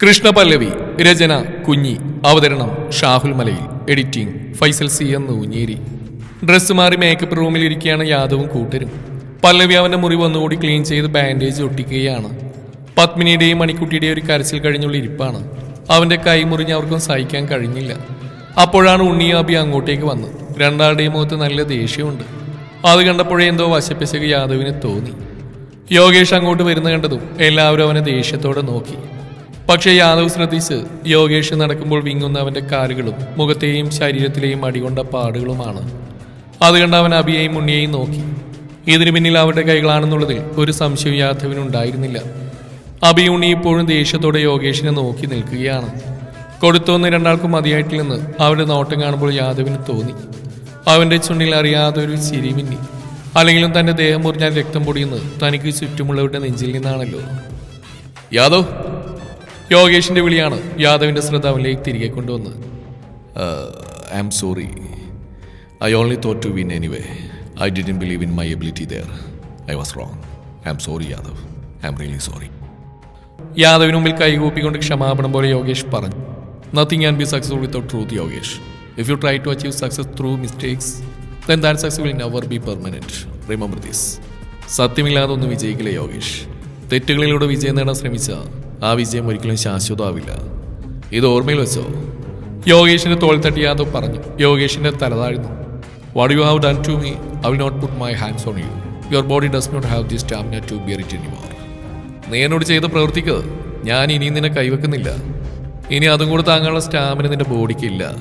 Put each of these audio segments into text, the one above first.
കൃഷ്ണ പല്ലവി രചന കുഞ്ഞി അവതരണം ഷാഹുൽ മലയിൽ എഡിറ്റിംഗ് ഫൈസൽ സി എന്ന് ഊഞ്ഞേരി ഡ്രസ്സ് മാറി മേക്കപ്പ് റൂമിൽ ഇരിക്കുകയാണ് യാദവും കൂട്ടരും. പല്ലവി അവന്റെ മുറി വന്നുകൂടി ക്ലീൻ ചെയ്ത് ബാൻഡേജ് ഒട്ടിക്കുകയാണ്. പത്മിനിയുടെയും മണിക്കുട്ടിയുടെയും ഒരു കരച്ചിൽ കഴിഞ്ഞുള്ള ഇരിപ്പാണ്. അവന്റെ കൈ മുറിഞ്ഞ് അവർക്കും സഹിക്കാൻ കഴിഞ്ഞില്ല. അപ്പോഴാണ് ഉണ്ണിയാബി അങ്ങോട്ടേക്ക് വന്നത്. രണ്ടാളുടെയും മുഖത്ത് നല്ല ദേഷ്യമുണ്ട്. അത് കണ്ടപ്പോഴേ എന്തോ വശപ്പിശക് യാദവിന് തോന്നി. യോഗേഷ് അങ്ങോട്ട് വരുന്ന കണ്ടതും എല്ലാവരും അവനെ ദേഷ്യത്തോടെ നോക്കി. പക്ഷേ യാദവ് ശ്രദ്ധിച്ച് യോഗേഷ് നടക്കുമ്പോൾ വിങ്ങുന്ന അവന്റെ കാലുകളും മുഖത്തെയും ശരീരത്തിലെയും അടികൊണ്ട പാടുകളുമാണ്. അത് കണ്ട് അവൻ അബിയെയും ഉണ്ണിയെയും നോക്കി. ഇതിനു പിന്നിൽ അവരുടെ കൈകളാണെന്നുള്ളതിൽ ഒരു സംശയം യാദവിനുണ്ടായിരുന്നില്ല അബി ഉണ്ണി ഇപ്പോഴും ദേഷ്യത്തോടെ യോഗേഷിനെ നോക്കി നിൽക്കുകയാണ്. കൊടുത്തോന്ന് രണ്ടാൾക്കും മതിയായിട്ടില്ലെന്ന് അവരുടെ നോട്ടം കാണുമ്പോൾ യാദവിന് തോന്നി. അവന്റെ ചുണ്ടിൽ അറിയാതെ ഒരു ചിരി മിന്നി. അല്ലെങ്കിലും തന്റെ ദേഹം മുറിഞ്ഞാൽ രക്തം പൊടിയുന്നത് തനിക്ക് ചുറ്റുമുള്ളവരുടെ നെഞ്ചിൽ നിന്നാണല്ലോ. യാദവ് യോഗേഷിന്റെ വിളിയാണ് യാദവിന്റെ ശ്രദ്ധ അവനിലേക്ക് തിരികെ കൊണ്ടുവന്നത്. I am sorry I only thought to win anyway I didn't believe in my ability there I was wrong I am sorry Yadav I am really sorry യാദവിന് മുമ്പിൽ കൈകൂപ്പിക്കൊണ്ട് ക്ഷമാപണം പോലെ യോഗേഷ് പറഞ്ഞു. Nothing can be successful without truth Yogesh. If you try to achieve success through mistakes then that success will never be permanent remember this സത്യമില്ലാതെ ഒന്നും വിജയിക്കില്ല യോഗേഷ്? തെറ്റുകളിലൂടെ വിജയം നേടാൻ ശ്രമിച്ച ആ വിജയം ഒരിക്കലും ശാശ്വതമാവില്ല. ഇത് ഓർമ്മയിൽ വെച്ചോ. യോഗേഷിന്റെ തോൾ തട്ടി യാദവ് പറഞ്ഞു. യോഗേഷിന്റെ തലതാഴ്ന്നു what you have done to me I will not put my hands on you your body does not have the stamina to bear it anymore നീ എന്നോട് ചെയ്ത പ്രവൃത്തിക്ക് ഞാൻ ഇനിയും നിന്നെ കൈവെക്കുന്നില്ല. ഇനി അതും കൂടെ താങ്ങാനുള്ള സ്റ്റാമിന നിന്റെ ബോഡിക്ക് ഇല്ല.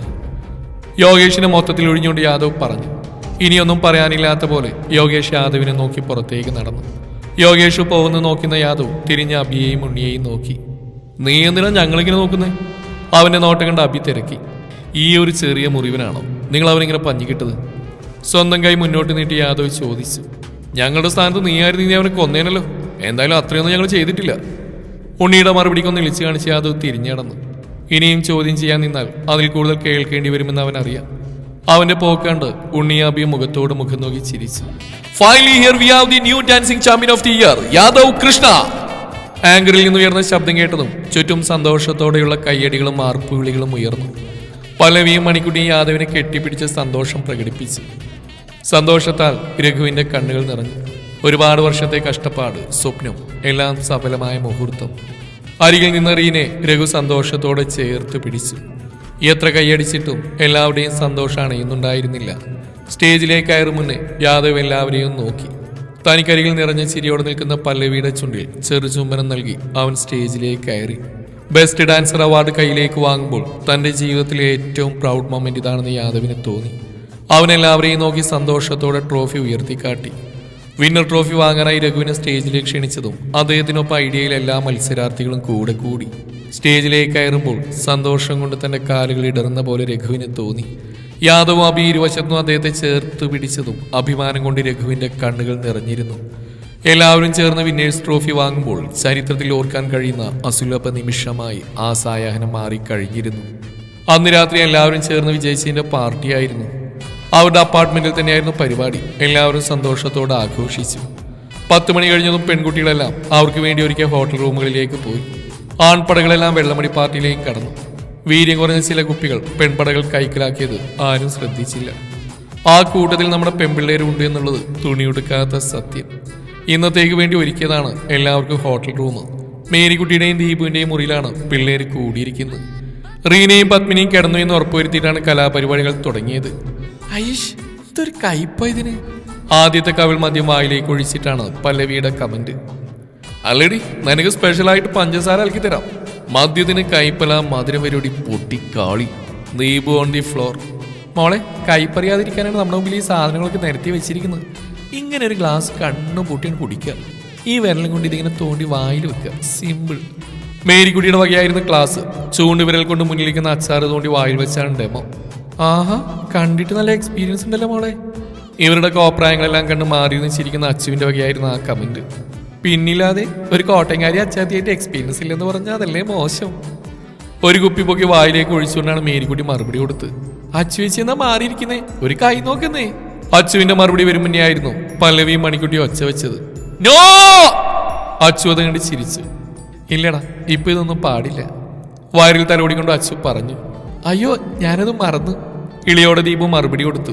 യോഗേഷിനെ മൊത്തത്തിൽ ഒഴിഞ്ഞുകൊണ്ട് യാദവ് പറഞ്ഞു. ഇനിയൊന്നും പറയാനില്ലാത്ത പോലെ യോഗേഷ് യാദവിനെ നോക്കി പുറത്തേക്ക് നടന്നു. യോഗേഷ് പോകുന്ന നോക്കുന്ന യാദവ് തിരിഞ്ഞ അബിയെയും ഉണ്ണിയെയും നോക്കി. നീ എന്തിനാ ഞങ്ങളിങ്ങനെ നോക്കുന്നേ? അവന്റെ നോട്ടം കണ്ട് അബി തിരക്കി. ഈ ഒരു ചെറിയ മുറിവിനാണോ നിങ്ങൾ അവനിങ്ങനെ പഞ്ഞിക്കിട്ടത് സ്വന്തം കൈ മുന്നോട്ട് നീട്ടി യാദവ് ചോദിച്ചു. ഞങ്ങളുടെ സ്ഥാനത്ത് നീയായിരുന്നു നീ അവനെ കൊന്നേനല്ലോ? എന്തായാലും അത്രയൊന്നും ഞങ്ങൾ ചെയ്തിട്ടില്ല. ഉണ്ണിയുടെ മറുപടിക്കൊന്ന് ഇളിച്ചു കാണിച്ച് യാദവ് തിരിഞ്ഞടന്നു ഇനിയും ചോദ്യം ചെയ്യാൻ നിന്നാൽ അതിൽ കൂടുതൽ കേൾക്കേണ്ടി വരുമെന്ന് അവൻ അവന്റെ പോക്കണ്ട് ഉണ്ണിയാബി മുഖത്തോട് മുഖം നോക്കി ചിരിച്ചു. Finally here we have the new dancing champion of the year Yadav Krishna. ആങ്കറിൽ നിന്ന് ഉയർന്ന ശബ്ദം കേട്ടതും ചുറ്റും സന്തോഷത്തോടെയുള്ള കയ്യടികളും ആർപ്പുവിളികളും ഉയർന്നു. പലവിയും മണിക്കുട്ടിയും യാദവിനെ കെട്ടിപ്പിടിച്ച് സന്തോഷം പ്രകടിപ്പിച്ചു. സന്തോഷത്താൽ രഘുവിന്റെ കണ്ണുകൾ നിറഞ്ഞു. ഒരുപാട് വർഷത്തെ കഷ്ടപ്പാട് സ്വപ്നം എല്ലാം സഫലമായ മുഹൂർത്തം. അരികിൽ നിന്ന് റീനെ രഘു സന്തോഷത്തോടെ ചേർത്ത് പിടിച്ചു. എത്ര കൈയടിച്ചിട്ടും എല്ലാവരുടെയും സന്തോഷമാണ് ഇന്നുണ്ടായിരുന്നില്ല സ്റ്റേജിലേക്ക് കയറും മുന്നേ യാദവ് എല്ലാവരെയും നോക്കി. തനിക്കരികിൽ നിറഞ്ഞ ചിരിയോടെ നിൽക്കുന്ന പല്ലവിയുടെ ചുണ്ടിൽ ചെറു ചുംബനം നൽകി അവൻ സ്റ്റേജിലേക്ക് കയറി. ബെസ്റ്റ് ഡാൻസർ അവാർഡ് കയ്യിലേക്ക് വാങ്ങുമ്പോൾ തന്റെ ജീവിതത്തിലെ ഏറ്റവും പ്രൗഡ് മൊമെന്റ് ഇതാണെന്ന് യാദവിന് തോന്നി. അവൻ എല്ലാവരെയും നോക്കി സന്തോഷത്തോടെ ട്രോഫി ഉയർത്തിക്കാട്ടി. വിന്നർ ട്രോഫി വാങ്ങാനായി രഘുവിനെ സ്റ്റേജിലേക്ക് ക്ഷണിച്ചതും അദ്ദേഹത്തിനൊപ്പം ഐഡിയയിൽ എല്ലാ മത്സരാർത്ഥികളും കൂടെ കൂടി. സ്റ്റേജിലേക്ക് കയറുമ്പോൾ സന്തോഷം കൊണ്ട് തന്റെ കാലുകൾ ഇടറുന്ന പോലെ രഘുവിന് തോന്നി. യാദവ് അബി ഇരുവശത്തും അദ്ദേഹത്തെ ചേർത്ത് പിടിച്ചതും അഭിമാനം കൊണ്ട് രഘുവിന്റെ കണ്ണുകൾ നിറഞ്ഞിരുന്നു. എല്ലാവരും ചേർന്ന് വിന്നേഴ്സ് ട്രോഫി വാങ്ങുമ്പോൾ ചരിത്രത്തിൽ ഓർക്കാൻ കഴിയുന്ന അസുലഭ നിമിഷമായി ആ സായാഹനം മാറിക്കഴിഞ്ഞിരുന്നു. അന്ന് രാത്രി എല്ലാവരും ചേർന്ന് വിജയിച്ചതിന്റെ പാർട്ടിയായിരുന്നു അവരുടെ അപ്പാർട്ട്മെന്റിൽ തന്നെയായിരുന്നു പരിപാടി. എല്ലാവരും സന്തോഷത്തോടെ ആഘോഷിച്ചു. പത്ത് മണി കഴിഞ്ഞതും പെൺകുട്ടികളെല്ലാം അവർക്ക് വേണ്ടി ഒരുക്കിയ ഹോട്ടൽ റൂമുകളിലേക്ക് പോയി. ആൺപടകളെല്ലാം വെള്ളമണി പാർട്ടിയിലേക്ക് കടന്നു. വീര്യം കുറഞ്ഞ ചില കുപ്പികൾ പെൺപടകൾ കൈക്കലാക്കിയത് ആരും ശ്രദ്ധിച്ചില്ല. ആ കൂട്ടത്തിൽ നമ്മുടെ പെൺപിള്ളേരുണ്ട് എന്നുള്ളത് തുണിയെടുക്കാത്ത സത്യം. ഇന്നത്തേക്ക് വേണ്ടി ഒരുക്കിയതാണ് എല്ലാവർക്കും ഹോട്ടൽ റൂം മേരിക്കുട്ടിയുടെയും ദീപുവിന്റെയും മുറിയിലാണ് പിള്ളേർ കൂടിയിരിക്കുന്നത്. റീനയും പത്മിനിയും കിടന്നു എന്ന് ഉറപ്പുവരുത്തിയിട്ടാണ് കലാപരിപാടികൾ തുടങ്ങിയത്. ഐഷ് ഇതൊരു കയ്പ ഇതിന്. ആദ്യത്തെ കവിൾ മദ്യം വായിലേക്ക് ഒഴിച്ചിട്ടാണ് പല്ലവിയുടെ കമന്റ്. അല്ലടി നിനക്ക് സ്പെഷ്യലായിട്ട് പഞ്ചസാര ഇളക്കി തരാം. മദ്യത്തിന് കൈപ്പല മധുരവരോടി പൊട്ടിക്കാളി നീബു ഓൺ ദി ഫ്ലോർ മോളെ കൈപ്പറിയാതിരിക്കാനാണ് നമ്മുടെ മുമ്പിൽ ഈ സാധനങ്ങളൊക്കെ നിരത്തി വെച്ചിരിക്കുന്നത്. ഇങ്ങനെ ഒരു ഗ്ലാസ് കണ്ണു പൊട്ടിയാണ് കുടിക്കുക. ഈ വിരലും കൊണ്ട് ഇതിങ്ങനെ തോണ്ടി വായിൽ വെക്കുക. സിമ്പിൾ മേരിക്കുട്ടിയുടെ വകയായിരുന്ന ക്ലാസ് ചൂണ്ടുവിരൽ കൊണ്ട് മുന്നിലിരിക്കുന്ന അച്ചാറ് തോണ്ടി വായിൽ വെച്ചാണ് ഡെമോ ആഹാ കണ്ടിട്ട് നല്ല എക്സ്പീരിയൻസ് ഉണ്ടല്ലോ മോളെ. ഇവരുടെ കോപ്രായങ്ങളെല്ലാം കണ്ട് മാറി ചിരിക്കുന്ന അച്ചുവിന്റെ വകയായിരുന്നു ആ കമന്റ് പിന്നില്ലാതെ ഒരു കോട്ടയംകാരി അച്ചാത്തിയായിട്ട് എക്സ്പീരിയൻസ് ഇല്ലെന്ന് പറഞ്ഞാൽ അതല്ലേ മോശം. ഒരു കുപ്പി പൊക്കി വായിലേക്ക് ഒഴിച്ചുകൊണ്ടാണ് മേരിക്കുട്ടി മറുപടി കൊടുത്ത്. അച്ചു വെച്ച് എന്നാ മാറിയിരിക്കുന്നേ? ഒരു കൈ നോക്കുന്നേ. അച്ചുവിന്റെ മറുപടി വരും മുന്നേ ആയിരുന്നു പല്ലവിയും മണിക്കുട്ടി ഒച്ച വെച്ചത്. നോ! അച്ചു അത് കണ്ട് ചിരിച്ചു. ഇല്ലടാ ഇപ്പൊ ഇതൊന്നും പാടില്ല. വയറിൽ തലോടിക്കൊണ്ട് അച്ചു പറഞ്ഞു. അയ്യോ ഞാനത് മറന്നു. ഇളയോടെ ദീപു മറുപടി കൊടുത്തു.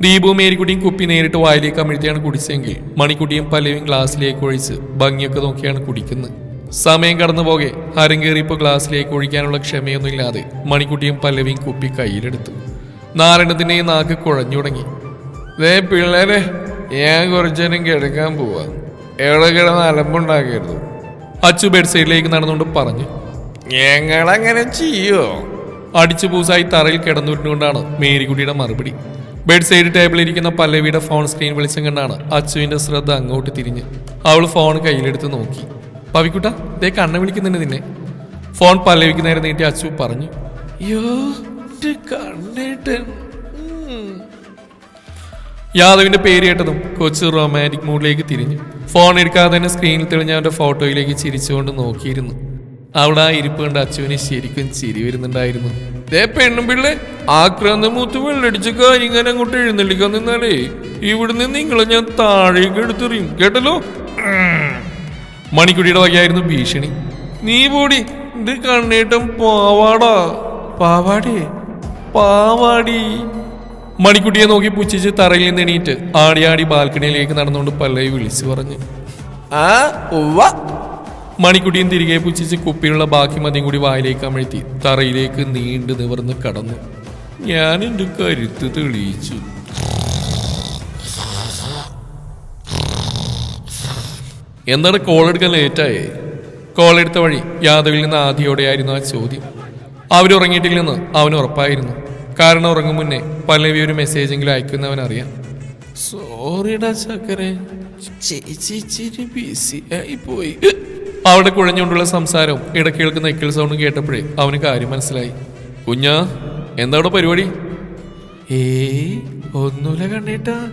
ദീപു മേരിക്കുട്ടിയും കുപ്പി നേരിട്ട് വായിലേക്ക് അമിഴ്ത്തിയാണ് കുടിച്ചെങ്കിൽ മണിക്കുട്ടിയും പലയും ഗ്ലാസ്സിലേക്ക് ഒഴിച്ച് ഭംഗിയൊക്കെ നോക്കിയാണ് കുടിക്കുന്നത്. സമയം കടന്നു പോകെ. അരങ്കേറിയപ്പോൾ ഗ്ലാസ്സിലേക്ക് ഒഴിക്കാനുള്ള ക്ഷമയൊന്നുമില്ലാതെ മണിക്കുട്ടിയും പല്ലവിയും കുപ്പി കയ്യിലെടുത്തു. നാലെണ്ണത്തിന്റെയും നാക്ക് കുഴഞ്ഞു തുടങ്ങി. ദേ പിള്ളേരെ ഞാൻ കുറച്ചേരം കിടക്കാൻ പോവാ. എവിടെ കിടന്ന് അലമ്പുണ്ടാക്കരുത്. അച്ചു ബെഡ് സൈഡിലേക്ക് നടന്നുകൊണ്ട് പറഞ്ഞു ഞങ്ങളങ്ങനെ ചെയ്യോ? അടിച്ചു പൂസായി തറയിൽ കിടന്നുരുന്നുകൊണ്ടാണ് മേരിക്കുട്ടിയുടെ മറുപടി. ബെഡ് സൈഡ് ടേബിളിൽ ഇരിക്കുന്ന പല്ലവിയുടെ ഫോൺ സ്ക്രീൻ വെളിച്ചം കണ്ടാണ് അച്ചുവിന്റെ ശ്രദ്ധ അങ്ങോട്ട് തിരിഞ്ഞ്. അവൾ ഫോൺ കയ്യിലെടുത്ത് നോക്കി. പവിക്കുട്ട ദേ കണ്ണ വിളിക്കുന്നുണ്ട് നിന്നെ. ഫോൺ പല്ലവിക്ക് നേരെ നീട്ടി അച്ചു പറഞ്ഞു. യാദവിന്റെ പേര് കേട്ടതും കൊച്ചു റൊമാന്റിക് മൂഡിലേക്ക് തിരിഞ്ഞു. ഫോൺ എടുക്കാതെ തന്നെ സ്ക്രീനിൽ തെളിഞ്ഞ അവന്റെ ഫോട്ടോയിലേക്ക് ചിരിച്ചുകൊണ്ട് നോക്കിയിരുന്നു. അവിടെ ആ ഇരിപ്പ് കണ്ട് അച്ചുവിന് ശരിക്കും ചിരി വരുന്നുണ്ടായിരുന്നു. ദേ പെണ്ണും പിള്ളേ ആക്രാന്ത മൂത്ത് വെള്ളടിച്ച കാര്യങ്ങൾ അങ്ങോട്ട് എഴുന്നള്ളിക്കാൻ നിന്നാലേ ഇവിടുന്ന് നിങ്ങളെ ഞാൻ താഴേക്ക് എടുത്തെറിയും. കേട്ടല്ലോ? മണിക്കുടിയുടെ വകയായിരുന്നു ഭീഷണി. നീ പോടി ഇത് കണ്ണേട്ടം പാവാടാ. പാവാടി? പാവാടി. മണിക്കുട്ടിയെ നോക്കി പുച്ഛിച്ച് തറയിൽ നിന്ന് എണീറ്റ് ആടി ആടി ബാൽക്കണിയിലേക്ക് നടന്നുകൊണ്ട് പല്ലവി വിളിച്ചു പറഞ്ഞു. ആ മണിക്കുട്ടിയും തിരികെ പുച്ഛിച്ച് കുപ്പിയുള്ള ബാക്കി മതിയും കൂടി വായിലേക്ക് അമഴ്ത്തി തറയിലേക്ക് നീണ്ടു നിവർന്ന് കടന്നു. ഞാൻ എന്റെ കരുത്ത് തെളിയിച്ചു. എന്താണ് കോൾ എടുക്കാൻ ലേറ്റായേ കോൾ എടുത്ത വഴി യാദവിൽ നിന്ന് ആദ്യയോടെയായിരുന്നു ആ ചോദ്യം. അവരുറങ്ങിയിട്ടില്ലെന്ന് അവന് ഉറപ്പായിരുന്നു. കാരണം ഉറങ്ങും മുന്നേ പല്ലവി ഒരു മെസ്സേജെങ്കിലും അയക്കുന്നവൻ അറിയാം. സോറിടാ ചക്കരെ. ചേച്ചി ഇച്ചിരി ബിസി ആയി പോയി. അവിടെ കുഴഞ്ഞുകൊണ്ടുള്ള സംസാരവും ഇടയ്ക്ക് കേൾക്കുന്ന എക്കിൾ സൗണ്ടും കേട്ടപ്പോഴേ അവന് കാര്യം മനസ്സിലായി. കുഞ്ഞ എന്താണോ പരിപാടി? ഏയ് ഒന്നുമില്ല കണ്ണേട്ടാ.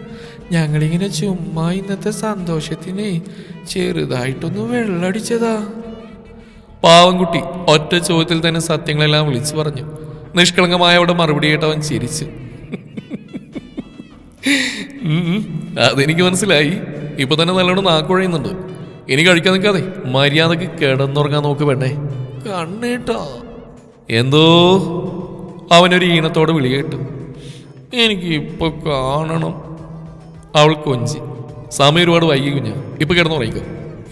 ഞങ്ങളിങ്ങനെ ചുമ്മാ ഇന്നത്തെ സന്തോഷത്തിന് ചെറുതായിട്ടൊന്ന് വെള്ളടിച്ചതാ. പാവംകുട്ടി ഒറ്റ ചോദ്യത്തിൽ തന്നെ സത്യങ്ങളെല്ലാം വിളിച്ചു പറഞ്ഞു. നിഷ്കളങ്കമായ അവിടെ മറുപടി കേട്ട് അവൻ ചിരിച്ചു. അതെനിക്ക് മനസ്സിലായി. ഇപ്പൊ തന്നെ നല്ലോണം നാക്കുഴയുന്നുണ്ട്. ഇനി കഴിക്കാൻ നിൽക്കാതെ മര്യാദയ്ക്ക് കിടന്നുറങ്ങാൻ നോക്ക് വേണ്ടേ കണ്ണേട്ടാ. എന്തോ? അവനൊരു ഈണത്തോടെ വിളി കേട്ടു. എനിക്ക് ഇപ്പൊ കാണണം. അവൾ കൊഞ്ചി. സമയം ഒരുപാട് വൈകി കുഞ്ഞ. ഇപ്പൊ കിടന്നുറങ്ങിക്കോ.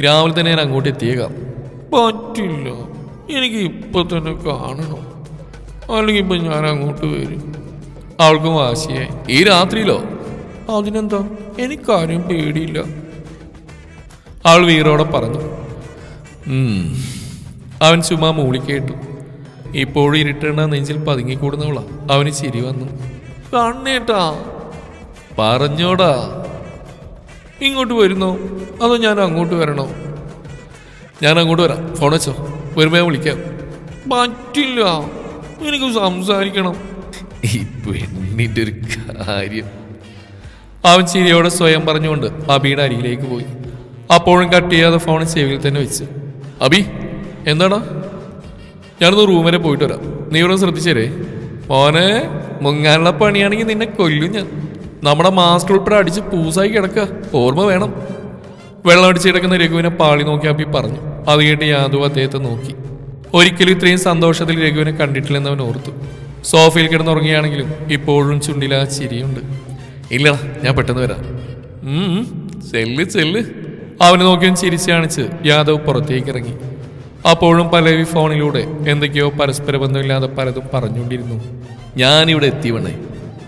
രാവിലെ തന്നെ ഞാൻ അങ്ങോട്ട് എത്തിയേക്കാം. പറ്റില്ല. എനിക്ക് ഇപ്പൊ തന്നെ കാണണം. അല്ലെങ്കിൽ ഇപ്പൊ ഞാൻ അങ്ങോട്ട് വരും. അവൾക്കും വാശിയായി. ഈ രാത്രിയിലോ? അതിനെന്താ? എനിക്കാരും പേടിയില്ല. അവൾ വീറോടെ പറഞ്ഞു അവൻ ചുമ്മാ മൂളി കേട്ടു. ഇപ്പോഴും ഇരുട്ടേണ്ട നെഞ്ചിൽ പതുങ്ങിക്കൂടുന്നവളാ. അവന് ചിരി വന്നു. കണ്ണേട്ടാ പറഞ്ഞോടാ. ഇങ്ങോട്ട് വരുന്നോ? അതോ ഞാൻ അങ്ങോട്ട് വരണോ? ഞാൻ അങ്ങോട്ട് വരാം. ഫോൺ വെച്ചോ. വരുമ്പോ ഞാൻ വിളിക്കാം. പറ്റില്ല. എനിക്ക് സംസാരിക്കണം. ഈ പെണ്ണിന്റെ ഒരു കാര്യം. അവൻ ചിരിയോടെ സ്വയം പറഞ്ഞുകൊണ്ട് അബിയുടെ അരികിലേക്ക് പോയി. അപ്പോഴും കട്ട് ചെയ്യാതെ ഫോൺ ചെവിയിൽ തന്നെ വെച്ച്. അബി എന്താടാ? ഞാനൊന്ന് റൂം വരെ പോയിട്ട് വരാം. നീ ഇവിടെ ശ്രദ്ധിച്ചേരേ. മോനെ മുങ്ങാനുള്ള പണിയാണെങ്കിൽ നിന്നെ കൊല്ലും ഞാൻ. നമ്മുടെ മാസ്ക് ഉൾപ്പെടെ അടിച്ച് പൂസായി കിടക്കുക ഓർമ്മ വേണം. വെള്ളം അടിച്ച് കിടക്കുന്ന രഘുവിനെ പാളി നോക്കി അബി പറഞ്ഞു. അത് കേട്ട് യാദവ് അദ്ദേഹത്തെ നോക്കി. ഒരിക്കലും ഇത്രയും സന്തോഷത്തിൽ രഘുവിനെ കണ്ടിട്ടില്ലെന്ന് അവൻ ഓർത്തു. സോഫയിൽ കിടന്നുറങ്ങിയാണെങ്കിലും ഇപ്പോഴും ചുണ്ടിൽ ആ ചിരിയുണ്ട്. ഇല്ല ഞാൻ പെട്ടെന്ന് വരാം. ചെല്ല് ചെല്ല്. അവനെ നോക്കിയും ചിരിച്ചു കാണിച്ച് യാദവ് പുറത്തേക്ക് ഇറങ്ങി അപ്പോഴും പലവി ഫോണിലൂടെ എന്തൊക്കെയോ പരസ്പര ബന്ധമില്ലാതെ പലതും പറഞ്ഞുകൊണ്ടിരുന്നു. ഞാനിവിടെ എത്തിവണേ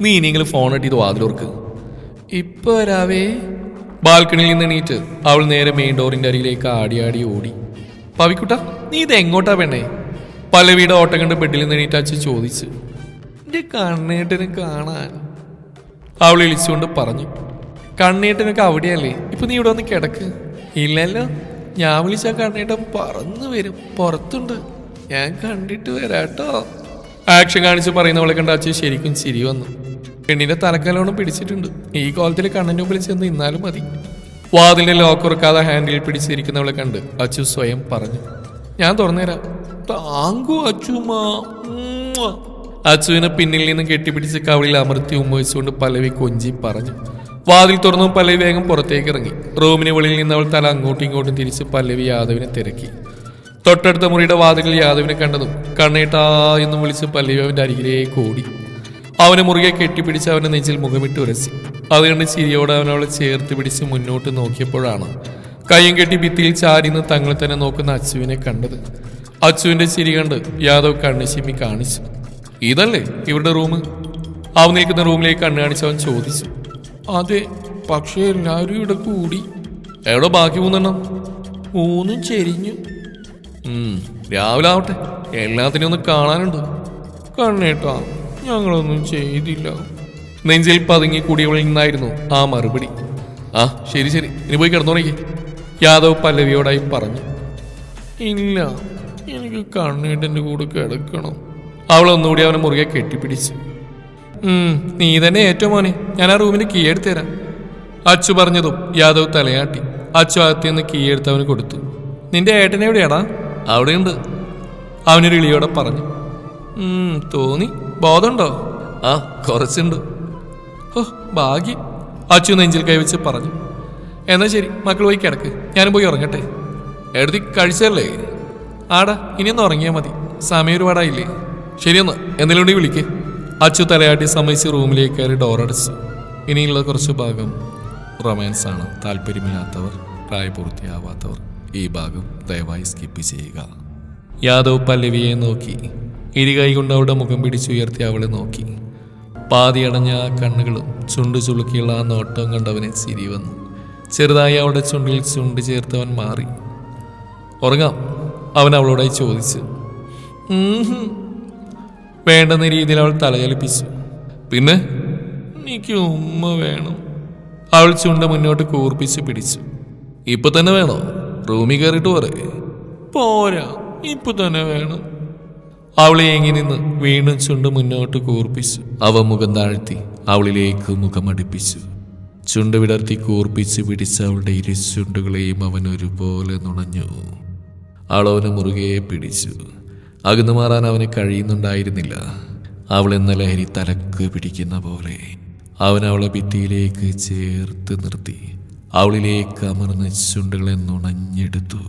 നീ ഇനിയെങ്കിലും ഫോൺ ഇട്ടിത് വാതിലോർക്ക്. ഇപ്പൊ വരാവേ. ബാൽക്കണിയിൽ നിന്ന് എണീറ്റ് അവൾ നേരെ മെയിൻ ഡോറിന്റെ അരികിലേക്ക് ആടി ആടി ഓടി. പവിക്കുട്ട നീ ഇത് എങ്ങോട്ടാ പെണ്ണേ? പലവിയുടെ ഓട്ടം കണ്ട് ബെഡിൽ നിന്ന് എണീറ്റ് അച്ഛൻ ചോദിച്ചു. എന്റെ കണ്ണേട്ടന് കാണാൻ. അവൾ ഇളിച്ചുകൊണ്ട് പറഞ്ഞു. കണ്ണേട്ടനൊക്കെ അവിടെയല്ലേ? ഇപ്പൊ നീ ഇവിടെ വന്ന് കിടക്ക്. ഇല്ലല്ലോ ഞാൻ വിളിച്ച കണ്ണേട്ടൻ പറന്നു വരും. പുറത്തുണ്ട്. ഞാൻ കണ്ടിട്ട് വരാട്ടോ. ആക്ഷൻ കാണിച്ച് പറയുന്നവളെ കണ്ട അച്ഛൻ ശരിക്കും ചിരി വന്നു. പെണ്ണിന്റെ തലക്കലോണം പിടിച്ചിട്ടുണ്ട്. ഈ കോലത്തിൽ കണ്ണന്റെ മുമ്പിൽ ചെന്ന് ഇന്നാലും മതി. വാതിലിന്റെ ലോക്ക് ഉറക്കാതെ ഹാൻഡിൽ പിടിച്ചിരിക്കുന്നവളെ കണ്ട് അച്ചു സ്വയം പറഞ്ഞു. ഞാൻ തുറന്നുതരാം താങ്കു അച്ചുമാ. അച്ചുവിനെ പിന്നിൽ നിന്ന് കെട്ടിപ്പിടിച്ച് കവളിൽ അമർത്തി ഉമ്മ വെച്ചുകൊണ്ട് പലവി കൊഞ്ചി പറഞ്ഞു. വാതിൽ തുറന്നു പല്ലവി വേഗം പുറത്തേക്ക് ഇറങ്ങി. റൂമിന് വെളിയിൽ നിന്ന് അവൾ തല അങ്ങോട്ടും ഇങ്ങോട്ടും തിരിച്ച് പല്ലവി യാദവിനെ തിരക്കി. തൊട്ടടുത്ത മുറിയുടെ വാതിലിൽ യാദവിനെ കണ്ടതും കണ്ണേട്ടാ എന്ന് വിളിച്ച് പല്ലവി അവന്റെ അരികിലേക്ക് ഓടി. അവനെ മുറുകെ കെട്ടിപ്പിടിച്ച് അവന്റെ നെഞ്ചിൽ മുഖമിട്ട് ഉരസി. അത് കണ്ട് ചിരിയോടെ അവൻ അവളെ ചേർത്ത് പിടിച്ച് മുന്നോട്ട് നോക്കിയപ്പോഴാണ് കയ്യും കെട്ടി ഭിത്തിയിൽ ചാരിന്ന് തങ്ങളെ തന്നെ നോക്കുന്ന അച്ചുവിനെ കണ്ടത്. അച്ചുവിന്റെ ചിരി കണ്ട് യാദവ് കണ്ണുചിമ്മി കാണിച്ചു. ഇതല്ലേ ഇവരുടെ റൂം അവൻ നിൽക്കുന്ന റൂമിലേക്ക് കണ്ണു കാണിച്ച് അവൻ ചോദിച്ചു. അതെ പക്ഷേ എല്ലാവരും ഇവിടെ കൂടി. എവിടെ ബാക്കി മൂന്നെണ്ണം? മൂന്നും ചെരിഞ്ഞു. രാവിലെ ആവട്ടെ. എല്ലാത്തിനും ഒന്ന് കാണാനുണ്ട്. കണ്ണേട്ടാ ഞങ്ങളൊന്നും ചെയ്തില്ല. നെഞ്ചിൽ പതുങ്ങി കൂടിയവളിൽ നിന്നായിരുന്നു ആ മറുപടി. ആ ശരി ശരി. ഇനി പോയി കിടന്നുറങ്ങി യാദവ് പല്ലവിയോടായി പറഞ്ഞു. ഇല്ല എനിക്ക് കണ്ണേട്ടന്റെ കൂടെ കിടക്കണം. അവൾ ഒന്നുകൂടി അവനെ മുറുകെ കെട്ടിപ്പിടിച്ചു. നീ തന്നെ ഏറ്റവും മോനെ. ഞാൻ ആ റൂമിന്റെ കീ എടുത്തു തരാം. അച്ചു പറഞ്ഞതും യാദവ് തലയാട്ടി. അച്ചു അകത്തുനിന്ന് കീ എടുത്ത് അവന് കൊടുത്തു. നിന്റെ ഏട്ടൻ എവിടെയാടാ? അവിടെയുണ്ട്. അവനൊരു ഇളിയോടെ പറഞ്ഞു. ഉം, തോന്നി. ബോധമുണ്ടോ? ആ കുറച്ചുണ്ട്. ഓ ഭാഗ്യം. അച്ചു നെഞ്ചിൽ കൈവച്ച് പറഞ്ഞു. എന്നാ ശരി മക്കൾ പോയി കിടക്ക്. ഞാനും പോയി ഉറങ്ങട്ടെ. എടുത്തി കഴിച്ചല്ലേ? ആടാ ഇനിയൊന്ന് ഉറങ്ങിയാൽ മതി. സമയം ഒരുപാടായില്ലേ. ശരിയെന്ന് എന്തെങ്കിലും ഉണ്ടെങ്കിൽ വിളിക്ക്. അച്ചു തലയാട്ടി സമ്മതിച്ച് റൂമിലേക്ക് കയറി ഡോറടിച്ചു ഇനിയുള്ള കുറച്ച് ഭാഗം റൊമാൻസ് ആണ്. താല്പര്യമില്ലാത്തവർ പ്രായപൂർത്തിയാവാത്തവർ ഈ ഭാഗം ദയവായി സ്കിപ്പ് ചെയ്യുക. യാദവ് പല്ലവിയെ നോക്കി. ഇരുകൈ കൊണ്ട് അവളുടെ മുഖം പിടിച്ചുയർത്തി അവളെ നോക്കി. പാതിയടഞ്ഞ ആ കണ്ണുകളും ചുണ്ടു ചുളുക്കിയുള്ള ആ നോട്ടവും കണ്ടവനെ ചിരി വന്നു. ചെറുതായി അവളുടെ ചുണ്ടിൽ ചുണ്ട് ചേർത്തവൻ മാറി. ഉറങ്ങാം അവൻ അവളോടായി ചോദിച്ചു. വേണ്ടെന്ന രീതിയിൽ അവൾ തലചലിപ്പിച്ചു. പിന്നെ എനിക്ക് ഉമ്മ വേണം. അവൾ ചുണ്ട മുന്നോട്ട് കൂർപ്പിച്ച് പിടിച്ചു. ഇപ്പൊ തന്നെ വേണോ? റൂമിൽ കയറിയിട്ട് പോരെ. പോരാ ഇപ്പൊ തന്നെ വേണം. അവളെ ഏങ്ങി നിന്ന് വീണ്ടും ചുണ്ട് മുന്നോട്ട് കൂർപ്പിച്ചു. അവ മുഖം താഴ്ത്തി അവളിലേക്ക് മുഖമടുപ്പിച്ചു. ചുണ്ട് വിടർത്തി കൂർപ്പിച്ച് പിടിച്ച അവളുടെ ഇരു ചുണ്ടുകളെയും അവൻ ഒരുപോലെ നുണഞ്ഞു. അവളവന് മുറുകെ പിടിച്ചു. അകന്നു മാറാൻ അവന് കഴിയുന്നുണ്ടായിരുന്നില്ല. അവൾ എന്ന ലഹരി തലക്ക് പിടിക്കുന്ന പോലെ അവൻ അവളെ ഭിത്തിയിലേക്ക് ചേർത്ത് നിർത്തി. അവളിലേക്ക് അമർന്ന് ചുണ്ടുകളെ നുണഞ്ഞെടുത്തു.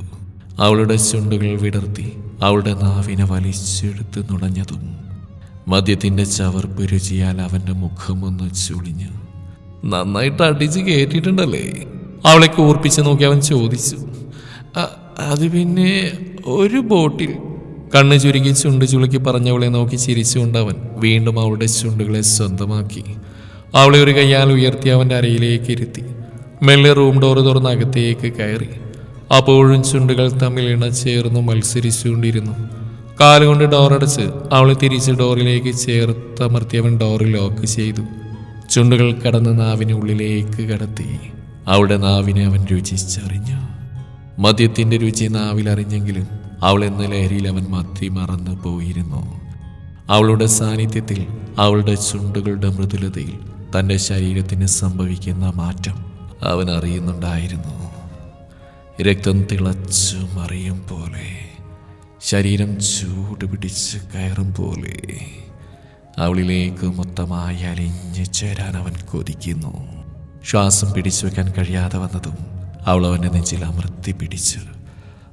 അവളുടെ ചുണ്ടുകൾ വിടർത്തി അവളുടെ നാവിനെ വലിച്ചെടുത്ത് നുണഞ്ഞതും മദ്യത്തിന്റെ ചവർപ്പ് രുചിയാൽ അവന്റെ മുഖമൊന്ന് ചുളിഞ്ഞു. നന്നായിട്ട് അടിച്ച് കയറ്റിയിട്ടുണ്ടല്ലേ അവളെ കൂർപ്പിച്ച് നോക്കി അവൻ ചോദിച്ചു "അ- അത് പിന്നെ ഒരു ബോട്ടിൽ കണ്ണ് ചുരുക്കി ചുണ്ട് ചുളുക്കി പറഞ്ഞവളെ നോക്കി ചിരിച്ചുകൊണ്ട് അവൻ വീണ്ടും അവളുടെ ചുണ്ടുകളെ സ്വന്തമാക്കി. അവളെ ഒരു കൈയാൽ ഉയർത്തി അവന്റെ അരയിലേക്ക് ഇരുത്തി. മെല്ലെ റൂം ഡോർ തുറന്ന് അകത്തേക്ക് കയറി. അപ്പോഴും ചുണ്ടുകൾ തമ്മിൽ ഇണചേർന്ന് മത്സരിച്ചുകൊണ്ടിരുന്നു. കാലുകൊണ്ട് ഡോറടച്ച് അവളെ തിരിച്ച് ഡോറിലേക്ക് ചേർത്തമർത്തി അവൻ ഡോർ ലോക്ക് ചെയ്തു. ചുണ്ടുകൾ കടന്ന് നാവിനുള്ളിലേക്ക് കടത്തി. അവളുടെ നാവിനെ അവൻ രുചിച്ചറിഞ്ഞു. മദ്യത്തിന്റെ രുചി നാവിലറിഞ്ഞെങ്കിലും അവൾ എന്ന ലഹരിയിൽ അവൻ മത്തി മറന്നു പോയിരുന്നു. അവളുടെ സാന്നിധ്യത്തിൽ അവളുടെ ചുണ്ടുകളുടെ മൃദുലതയിൽ തന്റെ ശരീരത്തിന് സംഭവിക്കുന്ന മാറ്റം അവൻ അറിയുന്നുണ്ടായിരുന്നു. രക്തം തിളച്ചു മറിയും പോലെ ശരീരം ചൂട് പിടിച്ച് കയറും പോലെ അവളിലേക്ക് മൊത്തമായി അലിഞ്ഞു ചേരാൻ അവൻ കൊതിക്കുന്നു. ശ്വാസം പിടിച്ചു വെക്കാൻ കഴിയാതെ വന്നതും അവൾ അവന്റെ നെഞ്ചിൽ അമർത്തി പിടിച്ചു.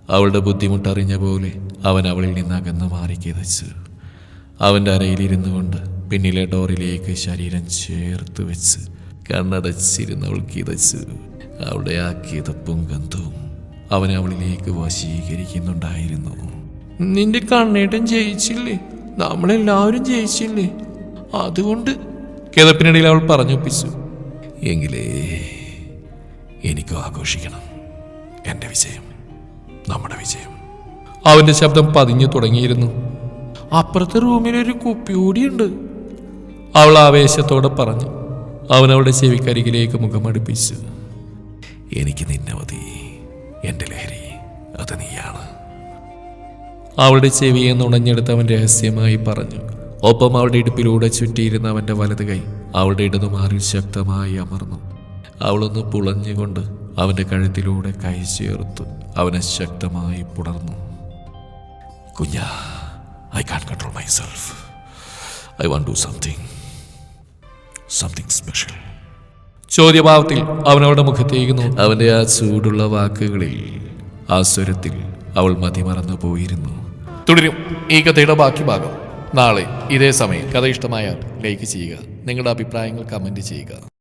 അവളുടെ ബുദ്ധിമുട്ടറിഞ്ഞ പോലെ അവൻ അവളിൽ നിന്ന് അകന്നു മാറി കിതച്ചു അവന്റെ അരയിലിരുന്നു കൊണ്ട് പിന്നിലെ ഡോറിലേക്ക് ശരീരം ചേർത്ത് വെച്ച് കണ്ണടച്ചിരുന്ന് അവൾ കിതച്ചു അവളുടെ ആ കിതപ്പും ഗന്ധവും അവൻ അവളിലേക്ക് വശീകരിക്കുന്നുണ്ടായിരുന്നു. നിന്റെ കണ്ണേട്ടൻ ജയിച്ചില്ലേ? നമ്മളെല്ലാവരും ജയിച്ചില്ലേ? അതുകൊണ്ട് കിതപ്പിനിടയിൽ അവൾ പറഞ്ഞൊപ്പിച്ചു. എങ്കിലേ എനിക്കും ആഘോഷിക്കണം. എന്റെ വിജയം. നമ്മുടെ വിജയം. അവന്റെ ശബ്ദം പതിഞ്ഞു തുടങ്ങിയിരുന്നു. അപ്പുറത്തെ റൂമിൽ ഒരു കുപ്പിയൂടിയുണ്ട് അവൾ ആവേശത്തോടെ പറഞ്ഞു അവൻ അവളുടെ ചെവിക്കരികിലേക്ക് മുഖമടുപ്പിച്ച്. എനിക്ക് നിന്നെ മതി. എന്റെ ലഹരി അത് നീയാണ്. അവളുടെ ചെവിയെ നുണഞ്ഞെടുത്ത് അവൻ രഹസ്യമായി പറഞ്ഞു. ഒപ്പം അവളുടെ ഇടുപ്പിലൂടെ ചുറ്റിയിരുന്ന അവന്റെ വലത് കൈ അവളുടെ ഇടതുമാറിൽ ശക്തമായി അമർന്നു. അവളൊന്ന് പുളഞ്ഞുകൊണ്ട് അവന്റെ കഴുത്തിലൂടെ കൈ ചേർത്ത്. അവനെ ശക്തമായി പുണർന്നു. കുഞ്ഞ I can't control myself I want do something something special ചോദ്യഭാവത്തിൽ അവനവളുടെ മുഖത്തേക്ക് അവന്റെ ആ ചൂടുള്ള വാക്കുകളിൽ ആ സ്വരത്തിൽ അവൾ മതിമറന്നു പോയിരുന്നു. തുടരും ഈ കഥയുടെ ബാക്കി ഭാഗം. നാളെ ഇതേ സമയം കഥ ഇഷ്ടമായാൽ ലൈക്ക് ചെയ്യുക. നിങ്ങളുടെ അഭിപ്രായങ്ങൾ കമന്റ് ചെയ്യുക.